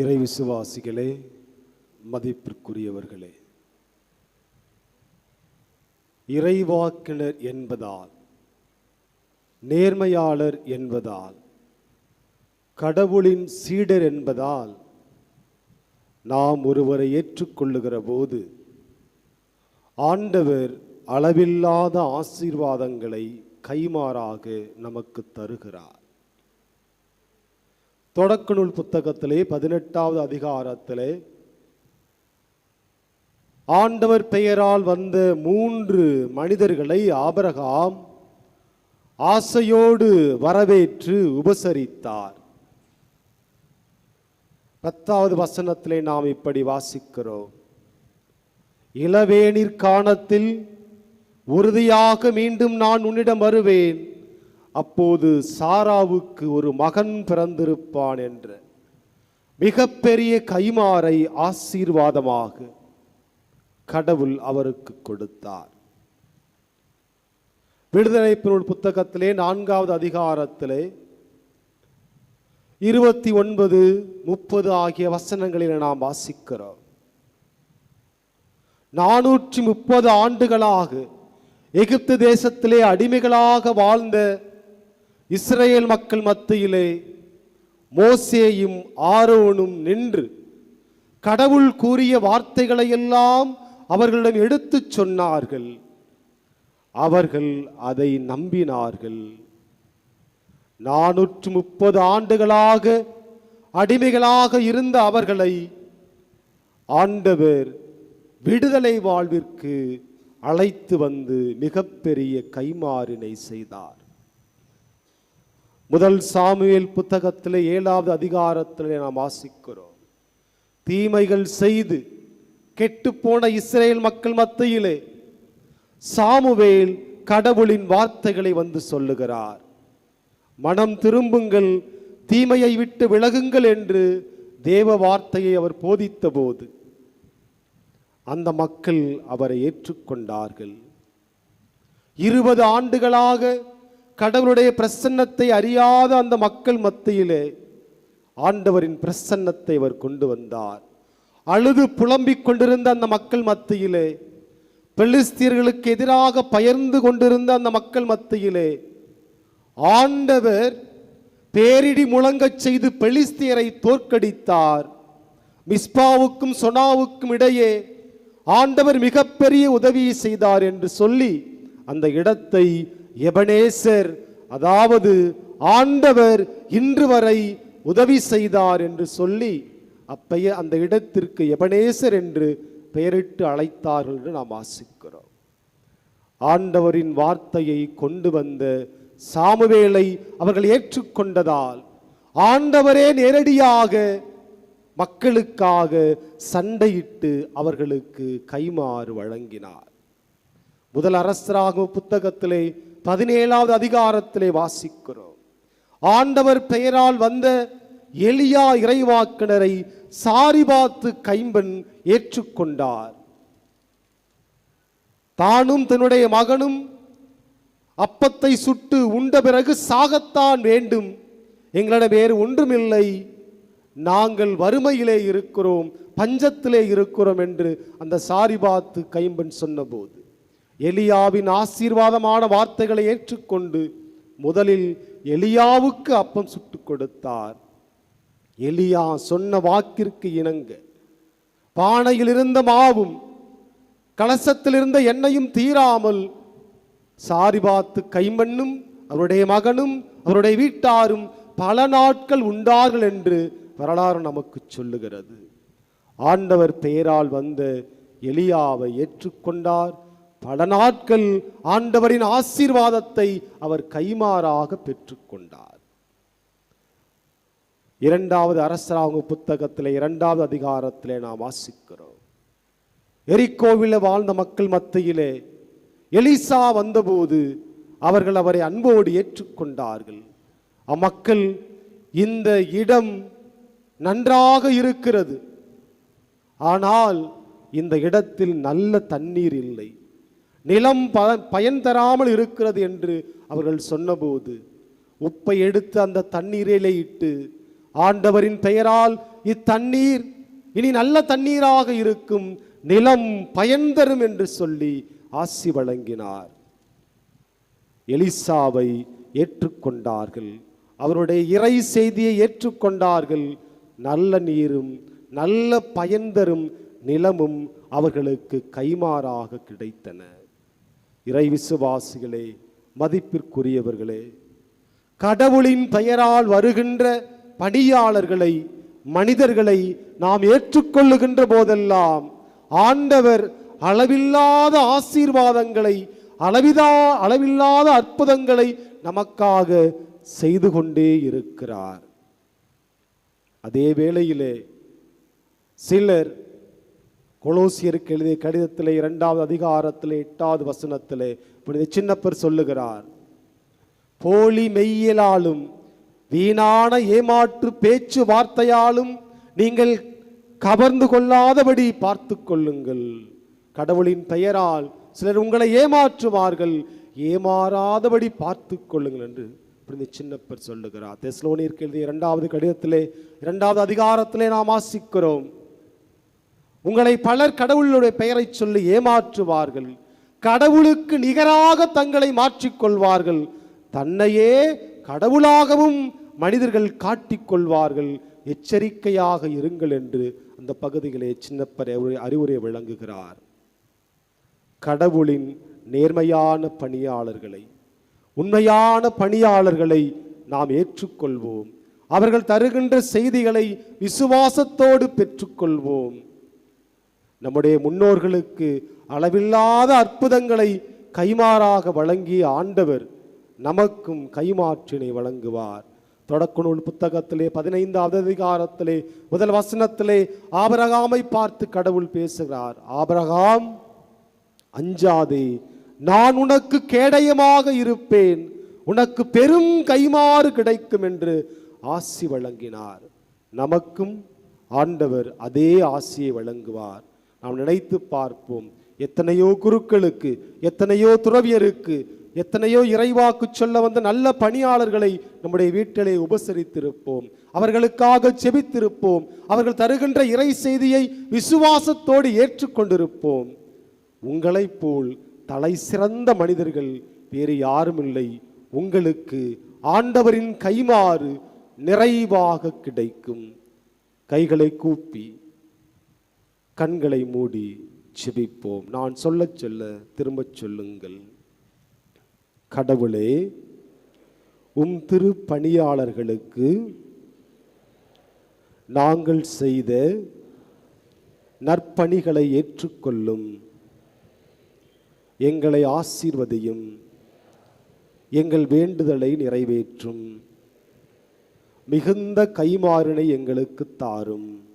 இறை விசுவாசிகளே மதிப்பிற்குரியவர்களே. இறைவாக்கினர் என்பதால் நேர்மையாளர் என்பதால் கடவுளின் சீடர் என்பதால் நாம் ஒருவரை ஏற்றுக்கொள்ளுகிற போது ஆண்டவர் அளவில்லாத ஆசீர்வாதங்களை கைமாறாக நமக்கு தருகிறார். தொடக்க நூல் புத்தகத்திலே பதினெட்டாவது அதிகாரத்திலே ஆண்டவர் பெயரால் வந்த மூன்று மனிதர்களை ஆபரகாம் ஆசையோடு வரவேற்று உபசரித்தார். பத்தாவது வசனத்திலே நாம் இப்படி வாசிக்கிறோம். இளவேனிற் காணத்தில் உறுதியாக மீண்டும் நான் உன்னிடம் வருவேன். அப்போது சாராவுக்கு ஒரு மகன் பிறந்திருப்பான் என்ற. மிகப்பெரிய கைமாறை ஆசீர்வாதமாக கடவுள் அவருக்கு கொடுத்தார். விடுதலை நூல் புத்தகத்திலே நான்காவது அதிகாரத்திலே இருபத்தி ஒன்பது முப்பது ஆகிய வசனங்களில் நாம் வாசிக்கிறோம். நானூற்றி முப்பது ஆண்டுகளாக எகிப்து தேசத்திலே அடிமைகளாக வாழ்ந்த இஸ்ரேல் மக்கள் மத்தியிலே மோசேயும் ஆரோனும் நின்று கடவுள் கூறிய வார்த்தைகளையெல்லாம் அவர்களிடம் எடுத்துச் சொன்னார்கள். அவர்கள் அதை நம்பினார்கள். நானூற்று முப்பது ஆண்டுகளாக அடிமைகளாக இருந்த அவர்களை ஆண்டவர் விடுதலை வாழ்விற்கு அழைத்து வந்து மிகப்பெரிய கைமாறினை செய்தார். முதல் சாமுவேல் புத்தகத்திலே ஏழாவது அதிகாரத்தில் நாம் வாசிக்கிறோம். தீமைகள் செய்து கெட்டுப்போன இஸ்ரேல் மக்கள் மத்தியிலே சாமுவேல் கடவுளின் வார்த்தைகளை வந்து சொல்லுகிறார். மனம் திரும்புங்கள் தீமையை விட்டு விலகுங்கள் என்று தேவ வார்த்தையை அவர் போதித்த போது அந்த மக்கள் அவரை ஏற்றுக்கொண்டார்கள். இருபது ஆண்டுகளாக கடவுளுடைய பிரசன்னத்தை அறியாத அந்த மக்கள் மத்தியிலே ஆண்டவரின் பிரசன்னத்தை அவர் கொண்டு வந்தார். அழுது புலம்பிக் கொண்டிருந்த அந்த மக்கள் மத்தியிலே பெலிஸ்தியர்களுக்கு எதிராக பயர்ந்து கொண்டிருந்த அந்த மக்கள் மத்தியிலே ஆண்டவர் பேரிடி முழங்கச் செய்து பெலிஸ்தியரை தோற்கடித்தார். மிஸ்பாவுக்கும் சொனாவுக்கும் இடையே ஆண்டவர் மிகப்பெரிய உதவியை செய்தார் என்று சொல்லி அந்த இடத்தை எபனேசர் அதாவது ஆண்டவர் இன்று வரை உதவி செய்தார் என்று சொல்லி அப்பைய அந்த இடத்திற்கு எபனேசர் என்று பெயரிட்டு அழைத்தார்கள் என்று நாம் வாசிக்கிறோம். ஆண்டவரின் வார்த்தையை கொண்டு வந்த சாமுவேலை அவர்கள் ஏற்றுக்கொண்டதால் ஆண்டவரே நேரடியாக மக்களுக்காக சண்டையிட்டு அவர்களுக்கு கைமாறு வழங்கினார். முதல் அரசராக புத்தகத்திலே பதினேழாவது அதிகாரத்திலே வாசிக்கிறோம். ஆண்டவர் பெயரால் வந்த எளியா இறைவாக்கினரை சாரிபாத்து கைம்பன் ஏற்றுக்கொண்டார். தானும் தன்னுடைய மகனும் அப்பத்தை சுட்டு உண்ட பிறகு சாகத்தான் வேண்டும். எங்களிடம் வேறு ஒன்றுமில்லை. நாங்கள் வறுமையிலே இருக்கிறோம் பஞ்சத்திலே இருக்கிறோம் என்று அந்த சாரிபாத்து கைம்பன் சொன்னபோது. எலியாவின் ஆசீர்வாதமான வார்த்தைகளை ஏற்றுக்கொண்டு முதலில் எலியாவுக்கு அப்பம் சுட்டு கொடுத்தார். எலியா சொன்ன வாக்கிற்கு இணங்க பானையில் இருந்த மாவும் கலசத்தில் இருந்த எண்ணெயும் தீராமல் சாரிபாத்து கைமண்ணும் அவருடைய மகனும் அவருடைய வீட்டாரும் பல நாட்கள் உண்டார்கள் என்று வரலாறு நமக்கு சொல்லுகிறது. ஆண்டவர் பெயரால் வந்த எலியாவை ஏற்றுக்கொண்டார். பல நாட்கள் ஆண்டவரின் ஆசீர்வாதத்தை அவர் கைமாறாக பெற்றுக்கொண்டார். இரண்டாவது அரசராக புத்தகத்திலே இரண்டாவது அதிகாரத்திலே நாம் வாசிக்கிறோம். எரிக்கோவில வாழ்ந்த மக்கள் மத்தியிலே எலிசா வந்தபோது அவர்கள் அவரை அன்போடு ஏற்றுக்கொண்டார்கள். அம்மக்கள் இந்த இடம் நன்றாக இருக்கிறது. ஆனால் இந்த இடத்தில் நல்ல தண்ணீர் இல்லை. நிலம் ப பயன் தராமல் இருக்கிறது என்று அவர்கள் சொன்னபோது உப்பை எடுத்து அந்த தண்ணீரிலே இட்டு ஆண்டவரின் பெயரால் இத்தண்ணீர் இனி நல்ல தண்ணீராக இருக்கும் நிலம் பயன் தரும் என்று சொல்லி ஆசி வழங்கினார். எலிசாவை ஏற்றுக்கொண்டார்கள். அவருடைய இறை செய்தியை ஏற்றுக்கொண்டார்கள். நல்ல நீரும் நல்ல பயன் தரும் நிலமும் அவர்களுக்கு கைமாறாக கிடைத்தன. இறை விசுவாசிகளே மதிப்பிற்குரியவர்களே கடவுளின் பெயரால் வருகின்ற பணியாளர்களை மனிதர்களை நாம் ஏற்றுக்கொள்ளுகின்ற போதெல்லாம் ஆண்டவர் அளவில்லாத ஆசீர்வாதங்களை அளவிதா அளவில்லாத அற்புதங்களை நமக்காக செய்து கொண்டே இருக்கிறார். அதே வேளையிலே சிலர் கொலோசியருக்கு எழுதிய கடிதத்திலே இரண்டாவது அதிகாரத்திலே எட்டாவது வசனத்திலே புனித சின்னப்பர் சொல்லுகிறார் போலி மெய்யலாலும் வீணான ஏமாற்று பேச்சு வார்த்தையாலும் நீங்கள் கவர்ந்து கொள்ளாதபடி பார்த்து கொள்ளுங்கள். கடவுளின் பெயரால் சிலர் உங்களை ஏமாற்றுவார்கள் ஏமாறாதபடி பார்த்து கொள்ளுங்கள் என்று புனித சின்னப்பர் சொல்லுகிறார். தெஸ்லோனியருக்கு எழுதிய இரண்டாவது கடிதத்திலே இரண்டாவது அதிகாரத்திலே நாம் வாசிக்கிறோம். உங்களை பலர் கடவுளுடைய பெயரை சொல்லி ஏமாற்றுவார்கள். கடவுளுக்கு நிகராக தங்களை மாற்றிக்கொள்வார்கள். தன்னையே கடவுளாகவும் மனிதர்கள் காட்டிக்கொள்வார்கள். எச்சரிக்கையாக இருங்கள் என்று அந்த பகுதிகளே சின்னப்பர் அறிவுரை விளங்குகிறார். கடவுளின் நேர்மையான பணியாளர்களை உண்மையான பணியாளர்களை நாம் ஏற்றுக்கொள்வோம். அவர்கள் தருகின்ற செய்திகளை விசுவாசத்தோடு பெற்றுக்கொள்வோம். நம்முடைய முன்னோர்களுக்கு அளவில்லாத அற்புதங்களை கைமாறாக வழங்கிய ஆண்டவர் நமக்கும் கைமாற்றினை வழங்குவார். தொடக்க நூல் புத்தகத்திலே பதினைந்தாவது அதிகாரத்திலே முதல் வசனத்திலே ஆபரகாமை பார்த்து கடவுள் பேசுகிறார். ஆபரகாம் அஞ்சாதே நான் உனக்கு கேடயமாக இருப்பேன். உனக்கு பெரும் கைமாறு கிடைக்கும் என்று ஆசி வழங்கினார். நமக்கும் ஆண்டவர் அதே ஆசியை வழங்குவார். நாம் நினைத்து பார்ப்போம். எத்தனையோ குருக்களுக்கு எத்தனையோ துறவியருக்கு எத்தனையோ இறைவாக்கு சொல்ல வந்த நல்ல பணியாளர்களை நம்முடைய வீட்டிலே உபசரித்திருப்போம். அவர்களுக்காக செபித்திருப்போம். அவர்கள் தருகின்ற இறை செய்தியை விசுவாசத்தோடு ஏற்றுக்கொண்டிருப்போம். உங்களைப் போல் தலை சிறந்த மனிதர்கள் வேறு யாரும் இல்லை. உங்களுக்கு ஆண்டவரின் கைமாறு நிறைவாக கிடைக்கும். கைகளை கூப்பி கண்களை மூடி செபிப்போம் நான் சொல்ல சொல்ல திரும்பச் சொல்லுங்கள். கடவுளே உம் திரு பணியாளர்களுக்கு நாங்கள் செய்த நற்பணிகளை ஏற்றுக்கொள்ளும். எங்களை ஆசீர்வதியும். எங்கள் வேண்டுதலை நிறைவேற்றும். மிகுந்த கைமாறினை எங்களுக்கு தாரும்.